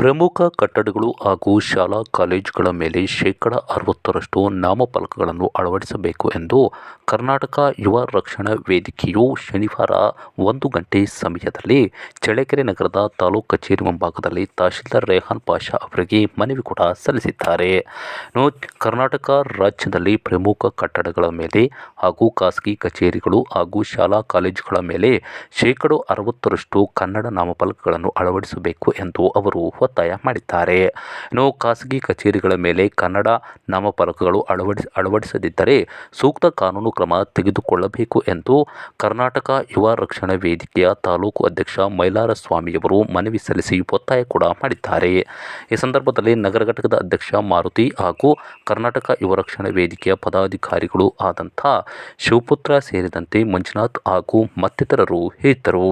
ಪ್ರಮುಖ ಕಟ್ಟಡಗಳು ಹಾಗೂ ಶಾಲಾ ಕಾಲೇಜುಗಳ ಮೇಲೆ ಶೇಕಡ ಅರವತ್ತರಷ್ಟು ನಾಮಫಲಕಗಳನ್ನು ಅಳವಡಿಸಬೇಕು ಎಂದು ಕರ್ನಾಟಕ ಯುವ ರಕ್ಷಣಾ ವೇದಿಕೆಯು ಶನಿವಾರ ಒಂದು ಗಂಟೆ ಸಮಯದಲ್ಲಿ ಚಳ್ಳಕೆರೆ ನಗರದ ತಾಲೂಕು ಕಚೇರಿ ಮುಂಭಾಗದಲ್ಲಿ ತಹಶೀಲ್ದಾರ್ ರೆಹಾನ್ ಪಾಷಾ ಅವರಿಗೆ ಮನವಿ ಕೂಡ ಸಲ್ಲಿಸಿದ್ದಾರೆ. ಕರ್ನಾಟಕ ರಾಜ್ಯದಲ್ಲಿ ಪ್ರಮುಖ ಕಟ್ಟಡಗಳ ಮೇಲೆ ಹಾಗೂ ಖಾಸಗಿ ಕಚೇರಿಗಳು ಹಾಗೂ ಶಾಲಾ ಕಾಲೇಜುಗಳ ಮೇಲೆ ಶೇಕಡ ಅರವತ್ತರಷ್ಟು ಕನ್ನಡ ನಾಮಫಲಕಗಳನ್ನು ಅಳವಡಿಸಬೇಕು ಎಂದು ಅವರು ಒತ್ತಾಯ ಮಾಡಿದ್ದಾರೆ. ಇನ್ನು ಖಾಸಗಿ ಕಚೇರಿಗಳ ಮೇಲೆ ಕನ್ನಡ ನಾಮಫಲಕಗಳು ಅಳವಡಿಸ, ಅಳವಡಿಸದಿದ್ದರೆ ಸೂಕ್ತ ಕಾನೂನು ಕ್ರಮ ತೆಗೆದುಕೊಳ್ಳಬೇಕು ಎಂದು ಕರ್ನಾಟಕ ಯುವ ರಕ್ಷಣಾ ವೇದಿಕೆಯ ತಾಲೂಕು ಅಧ್ಯಕ್ಷ ಮೈಲಾರ ಸ್ವಾಮಿಯವರು ಮನವಿ ಸಲ್ಲಿಸಿ ಒತ್ತಾಯ ಕೂಡ ಮಾಡಿದ್ದಾರೆ. ಈ ಸಂದರ್ಭದಲ್ಲಿ ನಗರ ಘಟಕದ ಅಧ್ಯಕ್ಷ ಮಾರುತಿ ಹಾಗೂ ಕರ್ನಾಟಕ ಯುವ ರಕ್ಷಣಾ ವೇದಿಕೆಯ ಪದಾಧಿಕಾರಿಗಳು ಆದಂಥ ಶಿವಪುತ್ರ ಸೇರಿದಂತೆ ಮಂಜುನಾಥ್ ಹಾಗೂ ಮತ್ತಿತರರು ಇದ್ದರು.